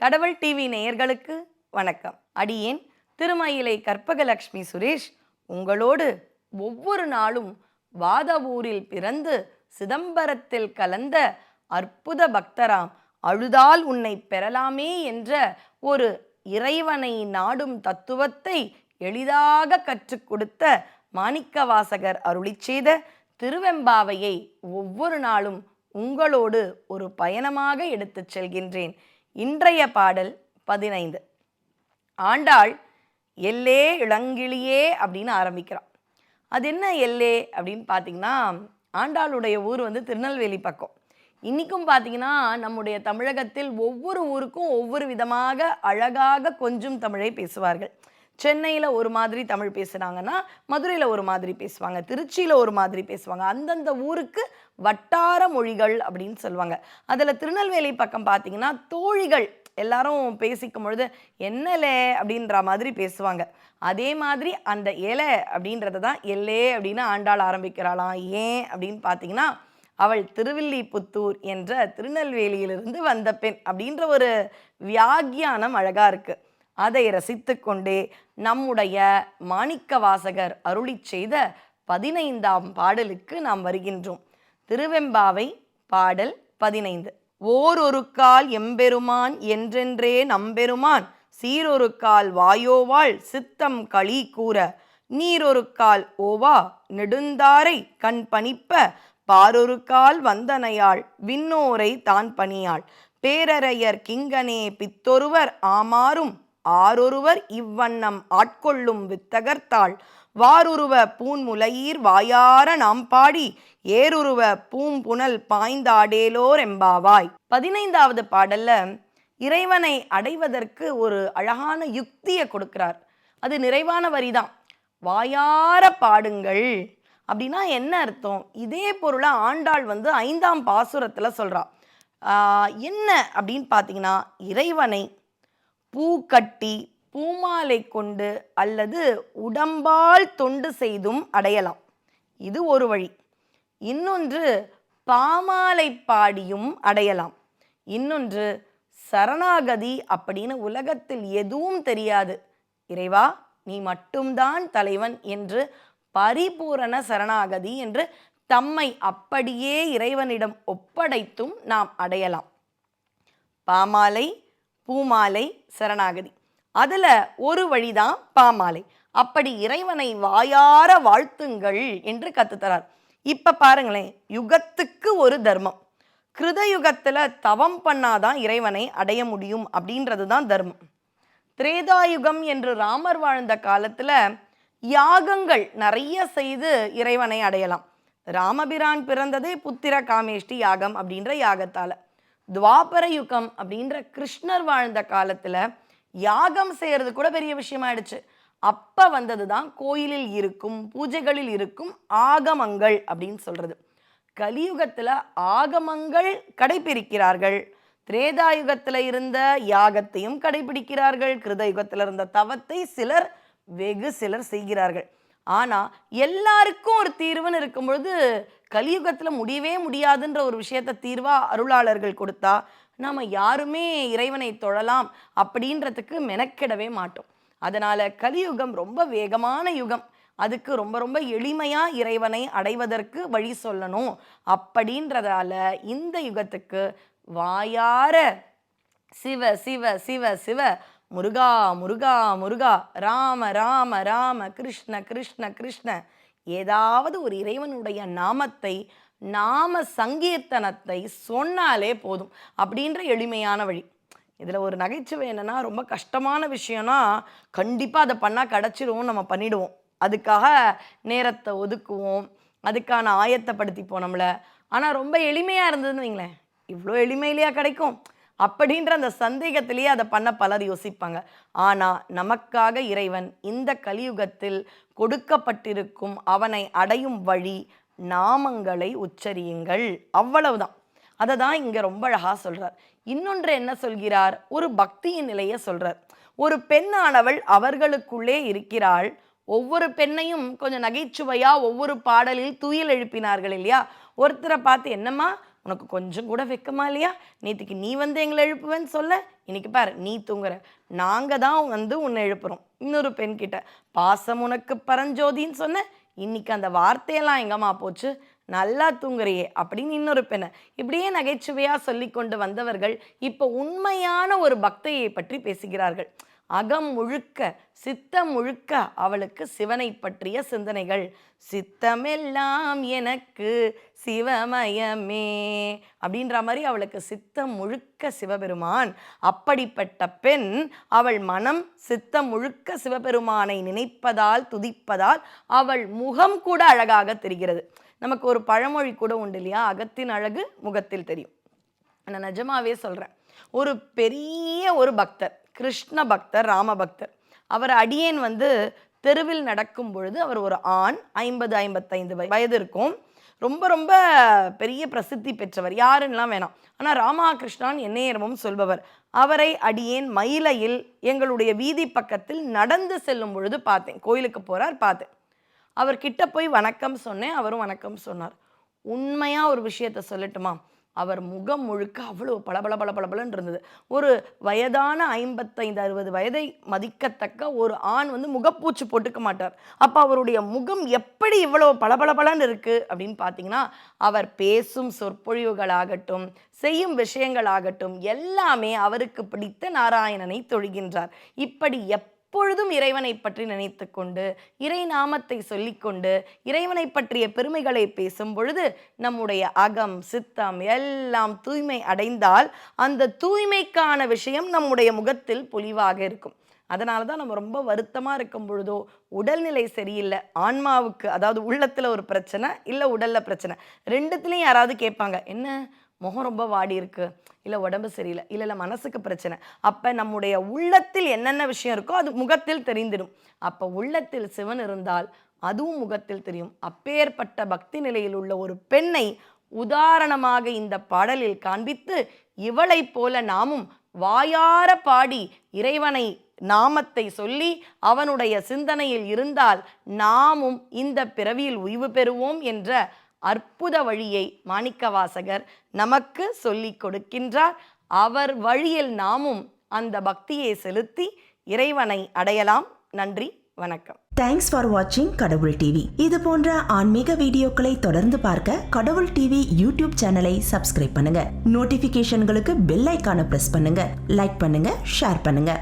கடவுள் டிவி நேயர்களுக்கு வணக்கம். அடியேன் திருமயிலை கற்பகலக்ஷ்மி சுரேஷ் உங்களோடு ஒவ்வொரு நாளும் வாதவூரில் பிறந்து சிதம்பரத்தில் கலந்த அற்புத பக்தராம் அழுதால் உன்னை பெறலாமே என்ற ஒரு இறைவனை நாடும் தத்துவத்தை எளிதாக கற்றுக் கொடுத்த மாணிக்கவாசகர் அருளிச் செய்த திருவெம்பாவையை ஒவ்வொரு நாளும் உங்களோடு ஒரு பயணமாக எடுத்துச் செல்கின்றேன். இன்றைய பாடல் பதினைந்து. ஆண்டாள் எல்லே இளங்கிளியே அப்படின்னு ஆரம்பிக்கிறான். அது என்ன எல்லே அப்படின்னு பார்த்தீங்கன்னா ஆண்டாளுடைய ஊர் வந்து திருநெல்வேலி பக்கம். இன்றைக்கும் பார்த்தீங்கன்னா நம்முடைய தமிழகத்தில் ஒவ்வொரு ஊருக்கும் ஒவ்வொரு விதமாக அழகாக கொஞ்சம் தமிழை பேசுவார்கள். சென்னையில் ஒரு மாதிரி தமிழ் பேசுனாங்கன்னா மதுரையில் ஒரு மாதிரி பேசுவாங்க திருச்சியில் ஒரு மாதிரி பேசுவாங்க. அந்தந்த ஊருக்கு வட்டார மொழிகள் அப்படின்னு சொல்லுவாங்க. அதில் திருநெல்வேலி பக்கம் பார்த்தீங்கன்னா தோழிகள் எல்லாரும் பேசிக்கும் பொழுது என்னலே அப்படின்ற மாதிரி பேசுவாங்க. அதே மாதிரி அந்த இலை அப்படின்றத தான் எல்லே அப்படின்னு ஆண்டாள் ஆரம்பிக்கிறாளாம் ஏன்? அப்படின்னு பார்த்தீங்கன்னா அவள் திருவில்லிபுத்தூர் என்ற திருநெல்வேலியிலிருந்து வந்த பெண் அப்படின்ற ஒரு வியாக்கியானம் அழகாக இருக்குது அதை ரசித்து கொண்டே நம்முடைய மாணிக்க வாசகர் அருளி செய்த பதினைந்தாம் பாடலுக்கு நாம் வருகின்றோம். திருவெம்பாவை பாடல் பதினைந்து. ஓரொரு கால் எம்பெருமான் என்றென்றே நம்பெருமான். சீரொரு கால் வாயோவாள் சித்தம் களி கூற. நீரொரு கால் ஓவா நெடுந்தாரை கண் பணிப்ப. பாரொரு கால் வந்தனையாள் விண்ணோரை தான் பணியாள். பேரறையர் கிங்கனே பித்தொருவர் ஆமாறும். ஆரொருவர் இவ்வண்ணம் ஆட்கொள்ளும் வித்தகர்த்தாள். வாருருவ பூன்முலையீர் வாயார நாம் பாடி ஏருருவ பூம்புனல் பாய்ந்தாடேலோர் எம்பாவாய். பதினைந்தாவது பாடல்ல இறைவனை அடைவதற்கு ஒரு அழகான யுக்தியை கொடுக்கிறார். அது நிறைவான வரிதான். வாயார பாடுங்கள். அப்படின்னா என்ன அர்த்தம்? இதே பொருளை ஆண்டாள் வந்து ஐந்தாம் பாசுரத்தில் சொல்றா. என்ன அப்படின்னு பார்த்தீங்கன்னா இறைவனை பூக்கட்டி பூமாலை கொண்டு அல்லது உடம்பால் தொண்டு செய்தும் அடையலாம். இது ஒரு வழி. இன்னொன்று பாமாலை பாடியும் அடையலாம். இன்னொன்று சரணாகதி அப்படின்னு உலகத்தில் எதுவும் தெரியாது. இறைவா நீ மட்டும்தான் தலைவன் என்று பரிபூரண சரணாகதி என்று தம்மை அப்படியே இறைவனிடம் ஒப்படைத்தும் நாம் அடையலாம். பாமாலை பூமாலை சரணாகதி. அதில் ஒரு வழிதான் பாமாலை. அப்படி இறைவனை வாயார வாழ்த்துங்கள் என்று கத்துத்தரார். இப்போ பாருங்களேன் யுகத்துக்கு ஒரு தர்மம். கிருதயுகத்தில் தவம் பண்ணாதான் இறைவனை அடைய முடியும் அப்படின்றது தான் தர்மம். திரேதாயுகம் என்று ராமர் வாழ்ந்த காலத்தில் யாகங்கள் நிறைய செய்து இறைவனை அடையலாம். ராமபிரான் பிறந்ததே புத்திர காமேஷ்டி யாகம் அப்படின்ற யாகத்தால். துவாபர யுகம் அப்படின்ற கிருஷ்ணர் வாழ்ந்த காலத்தில் யாகம் செய்கிறது கூட பெரிய விஷயமாயிடுச்சு. அப்போ வந்தது தான் கோயிலில் இருக்கும் பூஜைகளில் இருக்கும் ஆகமங்கள் அப்படின்னு சொல்கிறது கலியுகத்தில் ஆகமங்கள் கடைபிடிக்கிறார்கள். திரேதாயுகத்தில் இருந்த யாகத்தையும் கடைபிடிக்கிறார்கள். கிருதயுகத்தில் இருந்த தவத்தை சிலர் வெகு சிலர் செய்கிறார்கள். ஆனால் எல்லாருக்கும் ஒரு தீர்வுன்னு இருக்கும் பொழுது முடியவே முடியாதுன்ற ஒரு விஷயத்த தீர்வாக அருளாளர்கள் கொடுத்தா நாம் யாருமே இறைவனை தொழலாம் அப்படின்றதுக்கு மெனக்கிடவே மாட்டோம். அதனால் கலியுகம் ரொம்ப வேகமான யுகம். அதுக்கு ரொம்ப ரொம்ப எளிமையாக இறைவனை அடைவதற்கு வழி சொல்லணும் அப்படின்றதால இந்த யுகத்துக்கு வாயார சிவ சிவ சிவ சிவ முருகா முருகா முருகா ராம ராம ராம கிருஷ்ண கிருஷ்ண கிருஷ்ண. ஏதாவது ஒரு இறைவனுடைய நாமத்தை நாம சங்கீர்த்தனத்தை சொன்னாலே போதும் அப்படின்ற எளிமையான வழி. இதில் ஒரு நகைச்சுவை என்னென்னா ரொம்ப கஷ்டமான விஷயம்னா கண்டிப்பாக அதை பண்ணால் கிடச்சிரும் நம்ம பண்ணிடுவோம். அதுக்காக நேரத்தை ஒதுக்குவோம். அதுக்கான ஆயத்தப்படுத்திப்போம் நம்மளை. ஆனால் ரொம்ப எளிமையாக இருந்ததுன்னு வைங்களேன். இவ்வளோ எளிமையிலையா கிடைக்கும்? அப்படின்ற அந்த சந்தேகத்திலேயே அதை பண்ண பலர் யோசிப்பாங்க. ஆனால் நமக்காக இறைவன் இந்த கலியுகத்தில் கொடுக்கப்பட்டிருக்கும் அவனை அடையும் வழி நாமங்களை உச்சரியுங்கள். அவ்வளவுதான். அதை தான் இங்கே ரொம்ப அழகாக சொல்கிறார் இன்னொன்று என்ன சொல்கிறார்? ஒரு பக்தியின் நிலையை சொல்கிறார் ஒரு பெண்ணானவள் அவர்களுக்குள்ளே இருக்கிறாள். ஒவ்வொரு பெண்ணையும் கொஞ்சம் நகைச்சுவையாக ஒவ்வொரு பாடலில் துயில் எழுப்பினார்கள் இல்லையா? ஒருத்தரை பார்த்து என்னம்மா உனக்கு கொஞ்சம் கூட வெக்கமா இல்லையா? நேற்றுக்கு நீ வந்து எங்களை எழுப்புவேன்னு சொல்ல இன்னைக்கு பாரு நீ தூங்குற. நாங்கள் தான் வந்து உன்னை எழுப்புறோம். இன்னொரு பெண் கிட்ட பாசம் உனக்கு பரஞ்சோதின்னு சொன்ன இன்னைக்கு அந்த வார்த்தையெல்லாம் எங்கம்மா போச்சு நல்லா தூங்குறியே அப்படின்னு இன்னொரு பெண்ணை இப்படியே நகைச்சுவையாக சொல்லி கொண்டு வந்தவர்கள் இப்போ உண்மையான ஒரு பக்தையை பற்றி பேசுகிறார்கள். அகம் முழுக்க சித்தம் முழுக்க அவளுக்கு சிவனை பற்றிய சிந்தனைகள். சித்தமெல்லாம் எனக்கு சிவமயமே அப்படின்ற மாதிரி அவளுக்கு சித்தம் முழுக்க சிவபெருமான். அப்படிப்பட்ட பெண் அவள் மனம் சித்தம் முழுக்க சிவபெருமானை நினைப்பதால் துதிப்பதால் அவள் முகம் கூட அழகாக தெரிகிறது. நமக்கு ஒரு பழமொழி கூட உண்டு இல்லையா? அகத்தின் அழகு முகத்தில் தெரியும். நான் நிஜமாவே சொல்கிறேன் ஒரு பெரிய ஒரு பக்தர். கிருஷ்ண பக்தர் ராம பக்தர். அவர் அடியேன் வந்து தெருவில் நடக்கும் பொழுது அவர் ஒரு ஆண் ஐம்பது ஐம்பத்தைந்து வய- வயது இருக்கும். ரொம்ப ரொம்ப பெரிய பிரசித்தி பெற்றவர். யாருன்னெலாம் வேணாம். ஆனால் ராமகிருஷ்ணான் எந்நேரமும் சொல்பவர். அவரை அடியேன் மயிலையில் எங்களுடைய வீதி பக்கத்தில் நடந்து செல்லும் பொழுது பார்த்தேன். கோயிலுக்கு போகிறார் பார்த்தேன். அவர் கிட்ட போய் வணக்கம் சொன்னேன். அவரும் வணக்கம் சொன்னார். உண்மையாக ஒரு விஷயத்த சொல்லட்டுமா? அவர் முகம் முழுக்க அவ்வளோ பளபள பளபளபளன்னு இருந்தது. ஒரு வயதான ஐம்பத்தைந்து அறுபது வயதை மதிக்கத்தக்க ஒரு ஆண் வந்து முகப்பூச்சு போட்டுக்க மாட்டார். அப்போ அவருடைய முகம் எப்படி இவ்வளோ பளபளபளன்னு இருக்குது அப்படின்னு பார்த்தீங்கன்னா அவர் பேசும் சொற்பொழிவுகளாகட்டும் செய்யும் விஷயங்களாகட்டும் எல்லாமே அவருக்கு பிடித்த நாராயணனை தொழுகின்றார். இப்படி எப்பொழுதும் இறைவனை பற்றி நினைத்து கொண்டு இறை நாமத்தை சொல்லிக்கொண்டு இறைவனை பற்றிய பெருமைகளை பேசும் பொழுது நம்முடைய அகம் சித்தம் எல்லாம் தூய்மை அடைந்தால் அந்த தூய்மைக்கான விஷயம் நம்முடைய முகத்தில் பொலிவாக இருக்கும். அதனால தான் நம்ம ரொம்ப வருத்தமாக இருக்கும் பொழுதோ உடல்நிலை சரியில்லை ஆன்மாவுக்கு அதாவது உள்ளத்தில் ஒரு பிரச்சனை இல்லை உடலில் பிரச்சனை. ரெண்டுத்துலேயும் யாராவது கேட்பாங்க என்ன? முகம் ரொம்ப வாடி இருக்கு இல்லை உடம்பு சரியில்லை இல்லை இல்லை மனசுக்கு பிரச்சனை. அப்போ நம்முடைய உள்ளத்தில் என்னென்ன விஷயம் இருக்கோ அது முகத்தில் தெரிந்திடும். அப்போ உள்ளத்தில் சிவன் இருந்தால் அதுவும் முகத்தில் தெரியும். அப்பேற்பட்ட பக்தி நிலையில் உள்ள ஒரு பெண்ணை உதாரணமாக இந்த பாடலில் காண்பித்து இவளைப் போல நாமும் வாயார பாடி இறைவனை நாமத்தை சொல்லி அவனுடைய சிந்தனையில் இருந்தால் நாமும் இந்த பிறவியில் உய்வு பெறுவோம் என்ற அற்புத வழியை மாணிக்கவாசகர் நமக்கு சொல்லிக் கொடுக்கின்றார். அவர் வழியில் நாமும் அந்த பக்தியை செலுத்தி இறைவனை அடையலாம். நன்றி வணக்கம். தேங்க்ஸ் ஃபார் வாட்சிங் கடவுள் டிவி இது போன்ற ஆன்மீக வீடியோக்களை தொடர்ந்து பார்க்க கடவுள் டிவி யூடியூப் சேனலை சப்ஸ்கிரைப் பண்ணுங்க. நோட்டிபிகேஷன்களுக்கு பெல் ஐகானை பிரஸ் பண்ணுங்க. லைக் பண்ணுங்க ஷேர் பண்ணுங்க.